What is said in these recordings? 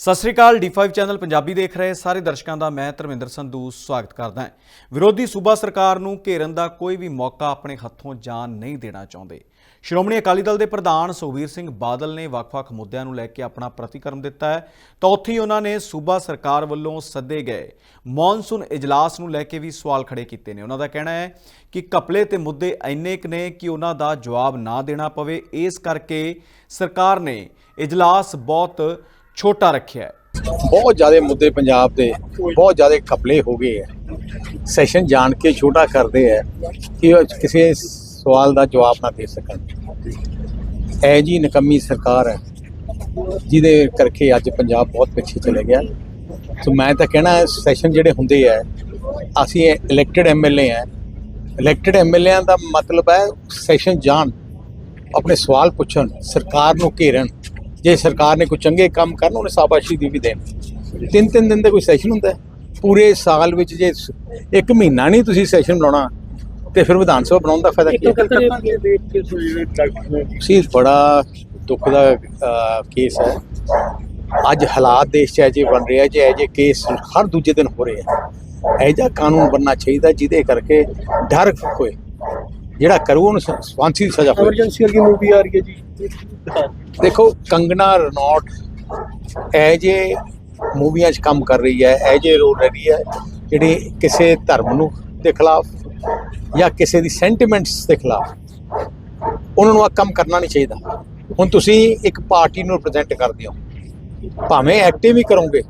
ਸਤਿ ਸ੍ਰੀ ਅਕਾਲ D5 channel Punjabi ਦੇਖ ਰਹੇ ਸਾਰੇ ਦਰਸ਼ਕਾਂ ਦਾ ਮੈਂ ਧਰਮਿੰਦਰ ਸੰਧੂ ਸਵਾਗਤ ਕਰਦਾ ਹਾਂ। ਵਿਰੋਧੀ ਸੂਬਾ ਸਰਕਾਰ ਨੂੰ ਘੇਰਨ ਦਾ ਕੋਈ ਵੀ ਮੌਕਾ ਆਪਣੇ ਹੱਥੋਂ ਜਾਣ ਨਹੀਂ ਦੇਣਾ ਚਾਹੁੰਦੇ। ਸ਼੍ਰੋਮਣੀ ਅਕਾਲੀ ਦਲ ਦੇ ਪ੍ਰਧਾਨ ਸੁਖਬੀਰ ਸਿੰਘ ਬਾਦਲ ਨੇ ਵੱਖ-ਵੱਖ ਮੁੱਦਿਆਂ ਨੂੰ ਲੈ ਕੇ ਆਪਣਾ ਪ੍ਰਤੀਕਰਮ ਦਿੱਤਾ ਹੈ। ਤਾਂ ਉੱਥੇ ਹੀ ਉਹਨਾਂ ਨੇ ਸੂਬਾ ਸਰਕਾਰ ਵੱਲੋਂ ਸੱਦੇ ਗਏ। ਮੌਨਸੂਨ ਇਜਲਾਸ ਨੂੰ ਲੈ ਕੇ ਵੀ ਸਵਾਲ ਖੜੇ ਕੀਤੇ ਨੇ। ਉਹਨਾਂ ਦਾ ਕਹਿਣਾ ਹੈ ਕਿ ਕਪਲੇ ਤੇ ਮੁੱਦੇ ਇੰਨੇ ਕੁ ਨੇ ਕਿ ਉਹਨਾਂ ਦਾ ਜਵਾਬ ਨਾ ਦੇਣਾ ਪਵੇ। ਇਸ ਕਰਕੇ ਸਰਕਾਰ ਨੇ ਇਜਲਾਸ ਬਹੁਤ ਛੋਟਾ ਰੱਖਿਆ ਹੈ। ਬਹੁਤ ਜ਼ਿਆਦਾ ਮੁੱਦੇ ਪੰਜਾਬ ਦੇ, ਬਹੁਤ ਜ਼ਿਆਦਾ ਕਪਲੇ ਹੋ ਗਏ ਹੈ। ਸੈਸ਼ਨ ਜਾਣ ਕੇ ਛੋਟਾ ਕਰਦੇ ਹੈ ਕਿ ਕਿਸੇ ਸਵਾਲ ਦਾ ਜਵਾਬ ਨਾ ਦੇ ਸਕਣ। ਇਹ ਜੀ ਨਕਮੀ ਸਰਕਾਰ ਹੈ, ਜਿਹਦੇ ਕਰਕੇ ਅੱਜ ਪੰਜਾਬ ਬਹੁਤ ਪਿੱਛੇ ਚਲੇ ਗਿਆ। ਸੋ ਮੈਂ ਤਾਂ ਕਹਿਣਾ ਸੈਸ਼ਨ ਜਿਹੜੇ ਹੁੰਦੇ ਹੈ, ਅਸੀਂ ਇਲੈਕਟਿਡ ਐਮਐਲਏ ਹੈ। ਇਲੈਕਟਿਡ ਐਮਐਲਏਆਂ ਦਾ ਮਤਲਬ ਹੈ ਸੈਸ਼ਨ ਜਾਣ, ਆਪਣੇ ਸਵਾਲ ਪੁੱਛਣ, ਸਰਕਾਰ ਨੂੰ ਘੇਰਨ। ਜੇ ਸਰਕਾਰ ਨੇ ਕੋਈ ਚੰਗੇ ਕੰਮ ਕਰਨ ਉਹਨੇ ਸ਼ਾਬਾਸ਼ੀ ਦੀ ਵੀ ਦੇਣ। ਤਿੰਨ ਤਿੰਨ ਦਿਨ ਦਾ ਕੋਈ ਸੈਸ਼ਨ ਹੁੰਦਾ। ਪੂਰੇ ਸਾਲ ਵਿੱਚ ਜੇ ਇੱਕ ਮਹੀਨਾ ਨਹੀਂ ਤੁਸੀਂ ਸੈਸ਼ਨ ਬੁਲਾਉਣਾ ਤੇ ਫਿਰ ਵਿਧਾਨ ਸਭਾ ਬਣਾਉਣ ਦਾ ਫਾਇਦਾ ਕੀ ਹੈ? ਸੀ ਬੜਾ ਦੁੱਖ ਦਾ ਕੇਸ ਹੈ। ਅੱਜ ਹਾਲਾਤ ਦੇਸ਼ 'ਚ ਅਜੇ ਬਣ ਰਿਹਾ ਜੇ ਅਜੇ ਕੇਸ ਹਰ ਦੂਜੇ ਦਿਨ ਹੋ ਰਹੇ ਹੈ ਇਹ ਜਿਹਾ ਕਾਨੂੰਨ ਬਣਨਾ ਚਾਹੀਦਾ ਜਿਹਦੇ ਕਰਕੇ ਡਰ ਹੋਏ। ਜਿਹੜਾ ਕਰੂ ਉਹਨੂੰ ਸ- ਫਾਂਸੀ ਦੀ ਸਜ਼ਾ ਹੋਵੇ ਐਮਰਜੈਂਸੀ ਵਾਲੀ ਮੂਵੀ ਆ ਰਹੀ ਹੈ ਜੀ। ਦੇਖੋ ਕੰਗਨਾ ਰਣੌਟ ਇਹ ਜੇ ਮੂਵੀਆਂ 'ਚ ਕੰਮ ਕਰ ਰਹੀ ਹੈ ਇਹ ਜੇ ਰੋਲ ਰਹੀ ਹੈ ਜਿਹੜੀ ਕਿਸੇ ਧਰਮ ਨੂੰ ਦੇ ਖਿਲਾਫ ਜਾਂ ਕਿਸੇ ਦੀ ਸੈਂਟੀਮੈਂਟਸ ਦੇ ਖਿਲਾਫ ਉਹਨਾਂ ਨੂੰ ਆ ਕੰਮ ਕਰਨਾ ਨਹੀਂ ਚਾਹੀਦਾ। ਹੁਣ ਤੁਸੀਂ ਇੱਕ ਪਾਰਟੀ ਨੂੰ ਰਿਪਰੈਜ਼ੈਂਟ ਕਰਦੇ ਹੋ। ਭਾਵੇਂ ਐਕਟਿਵ ਹੀ ਕਰੋਗੇ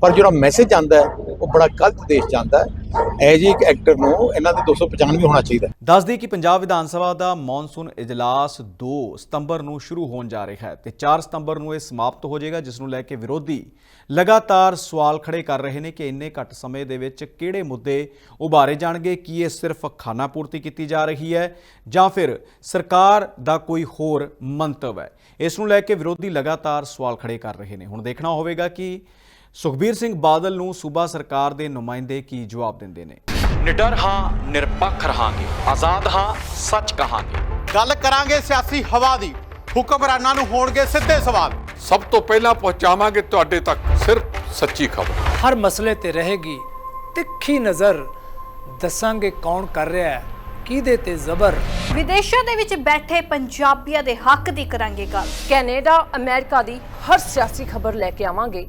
ਪਰ ਜਿਹੜਾ ਮੈਸੇਜ ਆਂਦਾ ਹੈ ਉਹ ਬੜਾ ਗਲਤ ਦੇਸ਼ ਜਾਂਦਾ ਹੈ। ਇਹ ਜੀ ਇੱਕ ਐਕਟਰ ਨੂੰ ਇਹਨਾਂ ਦੇ 295 ਹੋਣਾ ਚਾਹੀਦਾ ਦੱਸਦੀ ਕਿ ਪੰਜਾਬ ਵਿਧਾਨ ਸਭਾ ਦਾ ਮੌਨਸੂਨ ਇਜਲਾਸ 2 ਸਤੰਬਰ ਨੂੰ ਸ਼ੁਰੂ ਹੋਣ ਜਾ ਰਿਹਾ ਹੈ ਤੇ 4 ਸਤੰਬਰ ਨੂੰ ਇਹ ਸਮਾਪਤ ਹੋ ਜਾਏਗਾ, ਜਿਸ ਨੂੰ ਲੈ ਕੇ ਵਿਰੋਧੀ ਲਗਾਤਾਰ ਸਵਾਲ ਖੜੇ ਕਰ ਰਹੇ ਨੇ ਕਿ ਇੰਨੇ ਘੱਟ ਸਮੇਂ ਦੇ ਵਿੱਚ ਕਿਹੜੇ ਮੁੱਦੇ ਉਭਾਰੇ ਜਾਣਗੇ, ਕੀ ਇਹ ਸਿਰਫ ਖਾਨਾ ਪੂਰਤੀ ਕੀਤੀ ਜਾ ਰਹੀ ਹੈ ਜਾਂ ਫਿਰ ਸਰਕਾਰ ਦਾ ਕੋਈ ਹੋਰ ਮੰਤਵ ਹੈ। ਇਸ ਨੂੰ ਲੈ ਕੇ ਵਿਰੋਧੀ ਲਗਾਤਾਰ ਸਵਾਲ ਖੜੇ ਕਰ ਰਹੇ ਨੇ। ਹੁਣ ਦੇਖਣਾ ਹੋਵੇਗਾ ਕਿ ਸੁਖਬੀਰ ਸਿੰਘ ਬਾਦਲ ਨੂੰ ਸੂਬਾ ਸਰਕਾਰ ਦੇ ਨੁਮਾਇੰਦੇ ਕੀ ਜਵਾਬ ਦਿੰਦੇ ਨੇ? ਨਿਡਰ ਹਾਂ ਨਿਰਪੱਖ ਰਹਾਂਗੇ। ਆਜ਼ਾਦ ਹਾਂ ਸੱਚ ਕਹਾਂਗੇ। ਗੱਲ ਕਰਾਂਗੇ ਸਿਆਸੀ ਹਵਾ ਦੀ। ਹੁਕਮਰਾਨਾਂ ਨੂੰ ਹੋਣਗੇ ਸਿੱਧੇ ਸਵਾਲ। ਸਭ ਤੋਂ ਪਹਿਲਾਂ ਪਹੁੰਚਾਵਾਂਗੇ ਤੁਹਾਡੇ ਤੱਕ ਸਿਰਫ ਸੱਚੀ ਖਬਰ। ਹਰ ਮਸਲੇ ਤੇ ਰਹੇਗੀ ਤਿੱਖੀ ਨਜ਼ਰ। ਦੱਸਾਂਗੇ ਕੌਣ ਕਰ ਰਿਹਾ ਹੈ ਕਿਹਦੇ ਤੇ ਜ਼ਬਰ। ਵਿਦੇਸ਼ਾਂ ਦੇ ਵਿੱਚ ਬੈਠੇ ਪੰਜਾਬੀਆਂ ਦੇ ਹੱਕ ਦੀ ਕਰਾਂਗੇ ਗੱਲ। ਕੈਨੇਡਾ ਅਮਰੀਕਾ ਦੀ ਹਰ ਸਿਆਸੀ ਖਬਰ ਲੈ ਕੇ ਆਵਾਂਗੇ।